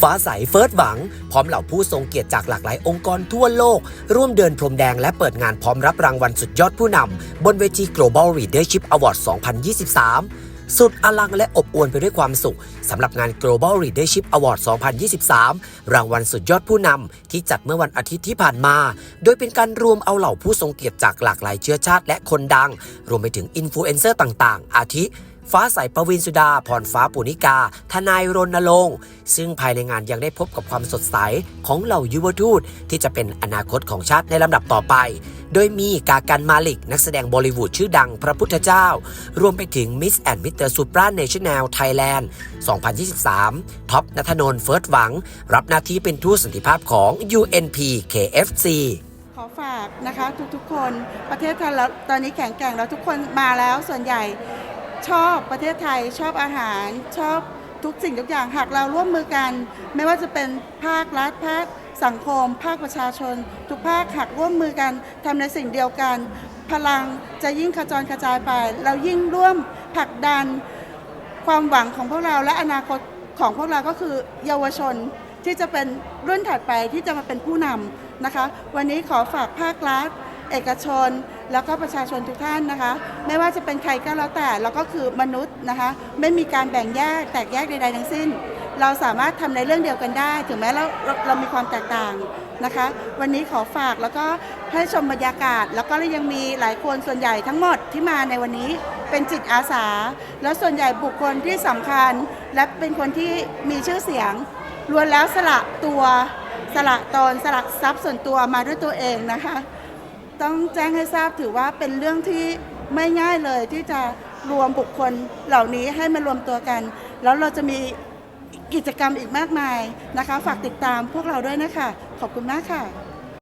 ฟ้าใสเฟิร์สหวัง พร้อมเหล่าผู้ทรงเกียรติจากหลากหลายองค์กรทั่วโลก ร่วมเดินพรมแดงและเปิดงานพร้อมรับรางวัลสุดยอดผู้นำบนเวที Global Leadership Award 2023 สุดอลังและอบอวลไปด้วยความสุขสำหรับงาน Global Leadership Award 2023 รางวัลสุดยอดผู้นำที่จัดเมื่อวันอาทิตย์ที่ผ่านมา โดยเป็นการรวมเอาเหล่าผู้ทรงเกียรติจากหลากหลายเชื้อชาติและคนดัง รวมไปถึงอินฟลูเอนเซอร์ต่างๆ อาทิฟ้าใสประวินสุดา พรฟ้าปุณิกา ทนายรณรงค์ซึ่งภายในงานยังได้พบกับความสดใสของเหล่ายุวทูตที่จะเป็นอนาคตของชาติในลำดับต่อไป โดยมีกากันมาลิกนักแสดงบอลิวูดชื่อดังพระพุทธเจ้า รวมไปถึงมิสแอนด์มิสเตอร์ซูปราเนชั่นแนลไทยแลนด์2023 ท็อปนัทนนท์เฟิร์สหวัง รับหน้าที่เป็นทูตสันติภาพของ UNP KFC ขอฝากนะคะทุกๆคนประเทศไทยแล้วตอนนี้แข็งแกร่งแล้วทุกคนมาแล้วส่วนใหญ่ชอบประเทศไทยชอบอาหารชอบทุกสิ่งทุกอย่างหากเราร่วมมือกัน ไม่ว่าจะเป็นภาครัฐภาค สังคม ภาคประชาชน ทุกภาคหากร่วมมือกันทำในสิ่งเดียวกัน พลังจะยิ่งขจรกระจายไป เรายิ่งร่วมผลักดันความหวังของพวกเราและอนาคตของพวกเราก็คือเยาวชนที่จะเป็นรุ่นถัดไปที่จะมาเป็นผู้นำนะคะ วันนี้ขอฝากภาครัฐ เอกชน แล้วก็ประชาชนทุกท่านนะคะ ไม่ว่าจะเป็นใครก็แล้วแต่เราก็คือมนุษย์นะคะ ไม่มีการแบ่งแยกแตกแยกใดๆทั้งสิ้น เราสามารถทำในเรื่องเดียวกันได้ ถึงแม้เราเราเรามีความแตกต่างนะคะ วันนี้ขอฝากแล้วก็ให้ชมบรรยากาศ แล้วก็ยังมีหลายคนส่วนใหญ่ทั้งหมดที่มาในวันนี้เป็นจิตอาสา แล้วส่วนใหญ่บุคคลที่สำคัญ และเป็นคนที่มีชื่อเสียงล้วนแล้วสละตัวสละตนสละทรัพย์ส่วนตัวมาด้วยตัวเองนะคะ ต้องแจ้งให้ทราบถือว่าเป็นเรื่องที่ไม่ง่ายเลยที่จะรวมบุคคลเหล่านี้ให้มารวมตัวกัน แล้วเราจะมี กิจกรรมอีกมากมายนะคะ ฝากติดตามพวกเราด้วยนะคะ ขอบคุณมากค่ะ